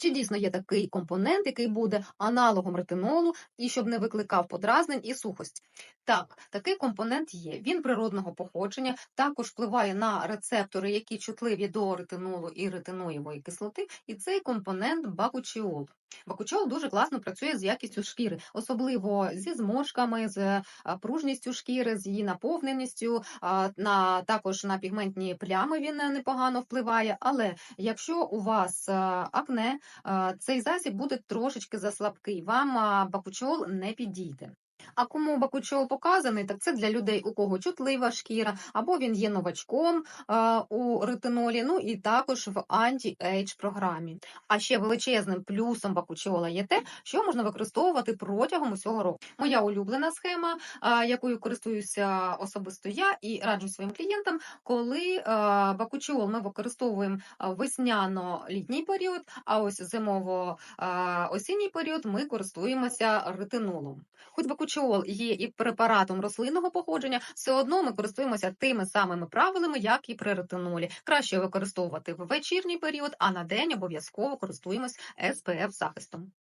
Чи дійсно є такий компонент, який буде аналогом ретинолу і щоб не викликав подразнень і сухості? Так, такий компонент є. Він природного походження, також впливає на рецептори, які чутливі до ретинолу і ретиноєвої кислоти, і цей компонент бакучіол. Бакучол дуже класно працює з якістю шкіри, особливо зі зморшками, з пружністю шкіри, з її наповненістю, на також на пігментні плями він е, непогано впливає. Але якщо у вас а, акне, цей засіб буде трошечки заслабкий, вам бакучол не підійде. А кому бакучол показаний, так це для людей, у кого чутлива шкіра, або він є новачком а, у ретинолі, ну і також в анті-ейдж програмі. А ще величезним плюсом бакучола є те, що можна використовувати протягом усього року. Моя улюблена схема, а, якою користуюся особисто я і раджу своїм клієнтам, коли а, бакучол ми використовуємо весняно-літній період, а ось зимово-осінній період ми користуємося ретинолом. Хоч бакучол є і препаратом рослинного походження, все одно ми користуємося тими самими правилами, як і при ретинолі. Краще використовувати в вечірній період, а на день обов'язково користуємось SPF захистом.